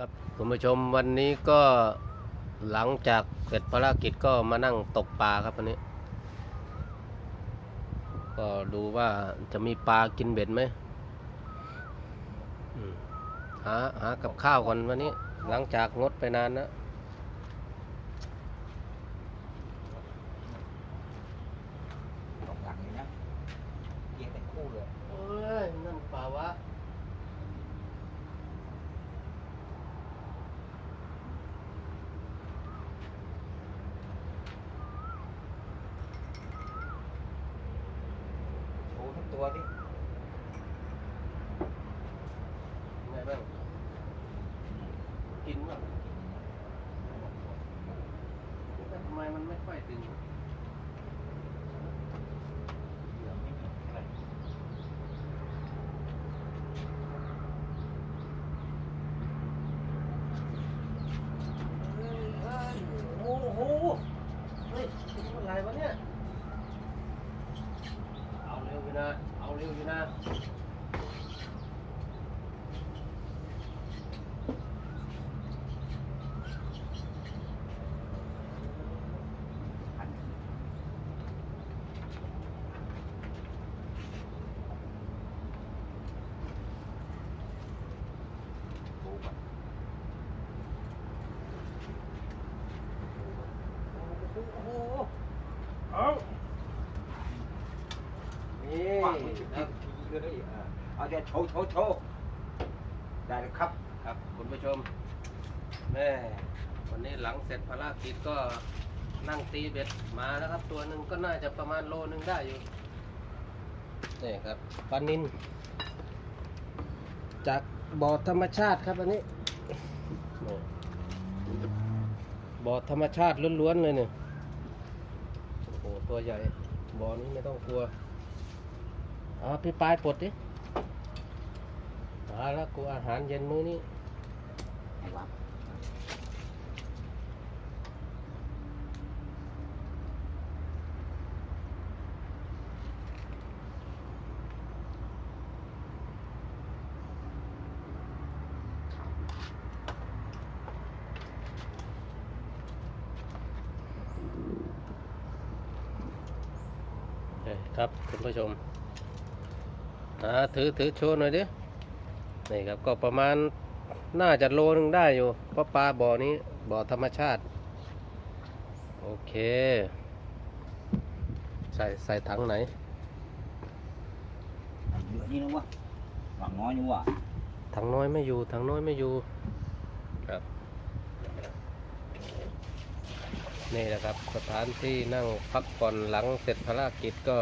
ครับคุณผู้ชมวันนี้ก็หลังจากเสร็จภารกิจก็มานั่งตกปลาครับวันนี้ ก็ดูว่าจะมีปลากินเบ็ดไหมหาหากับข้าวก่อนวันนี้ หลังจากงดไปนานนะสองหลังเลยนะเรียงเป็นคู่เลยนั่นปลาวะ ยังตัวดิไงบ้างกินบ้างแต่ทำไมมันไม่ค่อยดึงเฮ้ยโอ้โหเฮ้ยนี่มันอะไรวะเนี่ย เอาเร็วอยู่นะ เอาเร็วอยู่นะ พัน ดูก่อน โอ้โห เอา นี่กว้างมันคครัรับบทีก็ได้เออเอาเดี๋ยวโชว์โชว์โชว์ได้เลยครับครับคุณผู้ชมแม่วันนี้หลังเสร็จภารกิจก็นั่งตีเบ็ดมาแล้วครับ ตัวหนึ่งก็น่าจะประมาณโลหนึ่งได้อยู่นี่ครับปลานินจากบ่อธรรมชาติครับอันนี้นี่บ่อธรรมชาติล้วนๆเลยเนี่ยโอ้โหตัวใหญ่บ่อนี้ไม่ต้องกลัวเอาพี่ปลายปลดดิมาแล้วกูอาหารเย็นมื้อนี้ให้วางเอ้ยครับคุณผู้ชม อ่าถือถือโชว์หน่อยดินี่ครับก็ประมาณน่าจะโลนึงได้อยู่เพราะปลาบ่อนี้บ่อธรรมชาติ โอเค ใส่ใส่ถังไหนเหลือนี่นะวะหวังน้อยนี่วะถังน้อยไม่อยู่ถังน้อยไม่อยู่ครับนี่แหละครับสถานที่นั่งพักผ่อนหลังเสร็จภารกิจก็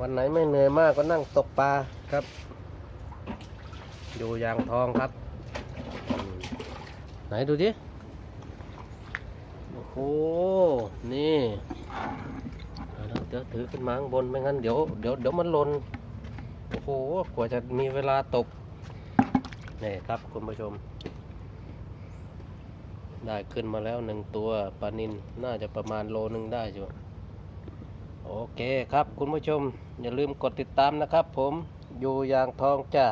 วันไหนไม่เหนื่อยมากก็นั่งตกปลาครับ อยู่ยางทองครับ ไหนดูดิโอ้โหนี่เอาละเดี๋ยวถือขึ้นมาข้างบนไม่งั้นเดี๋ยวเดี๋ยวเดี๋ยวมันหล่นโอ้โหกว่าจะมีเวลาตกนี่ครับคุณผู้ชม ได้ขึ้นมาแล้วหนึ่งตัวปลานินน่าจะประมาณโลหนึ่งได้อยู่ โอเคครับคุณผู้ชมอย่าลืมกดติดตามนะครับ ผมอยู่อย่างทองจ้า